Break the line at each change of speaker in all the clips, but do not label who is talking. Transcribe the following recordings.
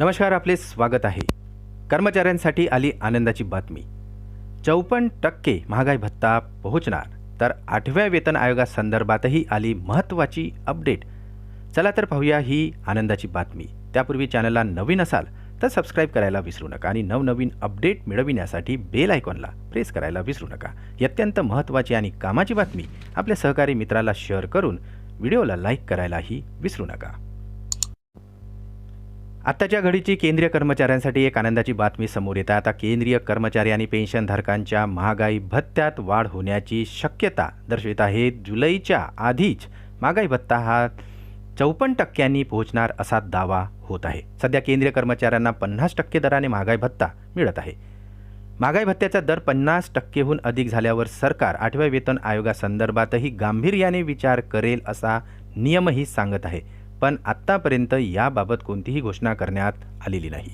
नमस्कार आपले स्वागत आहे. कर्मचाऱ्यांसाठी आली आनंदाची बातमी. चौपन्न टक्के महागाई भत्ता पोहोचणार तर आठव्या वेतन आयोगासंदर्भातही आली महत्त्वाची अपडेट. चला तर पाहूया ही आनंदाची बातमी. त्यापूर्वी चॅनलला नवीन असाल तर सबस्क्राईब करायला विसरू नका आणि नवनवीन अपडेट मिळविण्यासाठी बेल आयकॉनला प्रेस करायला विसरू नका. ही अत्यंत महत्त्वाची आणि कामाची बातमी आपल्या सहकारी मित्राला शेअर करून व्हिडिओला लाईक करायलाही विसरू नका. आत्ताच्या घडीची केंद्रीय कर्मचाऱ्यांसाठी एक आनंदाची बातमी समोर येत आहे. आता केंद्रीय कर्मचारी आणि पेन्शनधारकांच्या महागाई भत्त्यात वाढ होण्याची शक्यता दर्शवित आहे. जुलैच्या आधीच महागाई भत्ता हा चौपन्न टक्क्यांनी पोहोचणार असा दावा होत आहे. सध्या केंद्रीय कर्मचाऱ्यांना पन्नास टक्के दराने महागाई भत्ता मिळत आहे. महागाई भत्त्याचा दर पन्नास टक्केहून अधिक झाल्यावर सरकार आठव्या वेतन आयोगासंदर्भातही गांभीर्याने विचार करेल असा नियमही सांगत आहे. पण आत्तापर्यंत याबाबत कोणतीही घोषणा करण्यात आलेली नाही.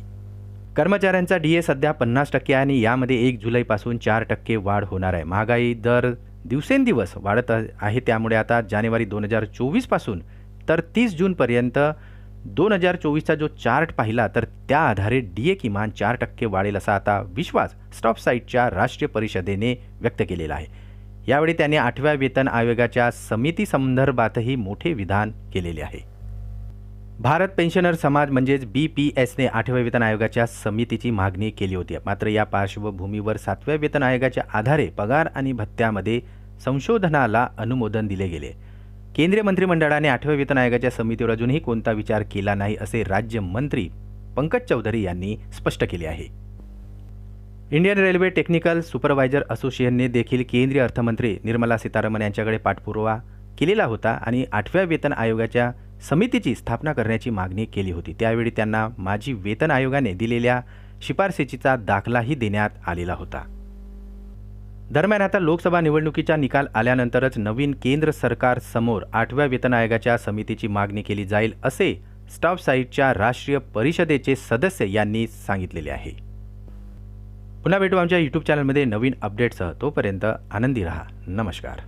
कर्मचाऱ्यांचा डी ए सध्या पन्नास टक्के आणि यामध्ये एक जुलैपासून चार टक्के वाढ होणार आहे. महागाई दर दिवसेंदिवस वाढत आहे. त्यामुळे आता जानेवारी दोन हजार चोवीसपासून तर तीस जूनपर्यंत दोन हजार चोवीसचा जो चार्ट पाहिला तर त्या आधारे डी ए किमान चार टक्के वाढेल असा आता विश्वास स्टॉप साईटच्या राष्ट्रीय परिषदेने व्यक्त केलेला आहे. यावेळी त्यांनी आठव्या वेतन आयोगाच्या समिती संदर्भातही मोठे विधान केलेले आहे. भारत पेन्शनर समाज म्हणजेच बी पी एसने आठव्या वेतन आयोगाच्या समितीची मागणी केली होती. मात्र या पार्श्वभूमीवर सातव्या वेतन आयोगाच्या आधारे पगार आणि भत्त्यामध्ये संशोधनाला अनुमोदन दिले गेले. केंद्रीय मंत्रिमंडळाने आठव्या वेतन आयोगाच्या समितीवर अजूनही कोणता विचार केला नाही असे राज्यमंत्री पंकज चौधरी यांनी स्पष्ट केले आहे. इंडियन रेल्वे टेक्निकल सुपरवायझर असोसिएशनने देखील केंद्रीय अर्थमंत्री निर्मला सीतारामन यांच्याकडे पाठपुरावा केलेला होता आणि आठव्या वेतन आयोगाच्या समितीची स्थापना करण्याची मागणी केली होती. त्यावेळी त्यांना माजी वेतन आयोगाने दिलेल्या शिफारसीचा दाखलाही देण्यात आलेला होता. दरम्यान आता लोकसभा निवडणुकीचा निकाल आल्यानंतरच नवीन केंद्र सरकार समोर आठव्या वेतन आयोगाच्या समितीची मागणी केली जाईल असे स्टॉप साईटच्या राष्ट्रीय परिषदेचे सदस्य यांनी सांगितलेले आहे. पुन्हा भेटू आमच्या यूट्यूब चॅनलमध्ये नवीन अपडेटसह तोपर्यंत आनंदी रहा. नमस्कार.